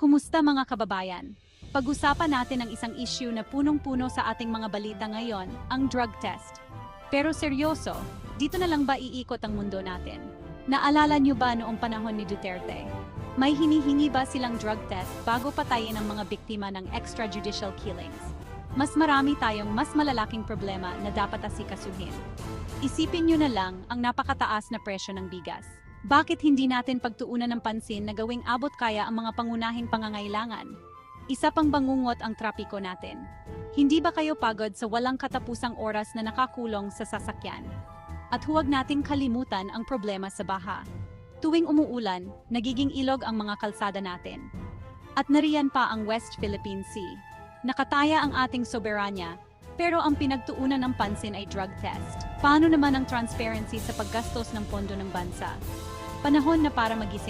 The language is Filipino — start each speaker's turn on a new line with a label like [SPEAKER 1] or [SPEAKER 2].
[SPEAKER 1] Kumusta mga kababayan? Pag-usapan natin ang isang issue na punong-puno sa ating mga balita ngayon, ang drug test. Pero seryoso, dito na lang ba iikot ang mundo natin? Naalala niyo ba noong panahon ni Duterte? May hinihingi ba silang drug test bago patayin ang mga biktima ng extrajudicial killings? Mas marami tayong mas malalaking problema na dapat asikasuhin. Isipin niyo na lang ang napakataas na presyo ng bigas. Bakit hindi natin pagtuunan ng pansin na gawing abot kaya ang mga pangunahing pangangailangan? Isa pang bangungot ang trapiko natin. Hindi ba kayo pagod sa walang katapusang oras na nakakulong sa sasakyan? At huwag nating kalimutan ang problema sa baha. Tuwing umuulan, nagiging ilog ang mga kalsada natin. At nariyan pa ang West Philippine Sea. Nakataya ang ating soberanya, pero ang pinagtuunan ng pansin ay drug test. Paano naman ang transparency sa paggastos ng pondo ng bansa? Panahon na para magising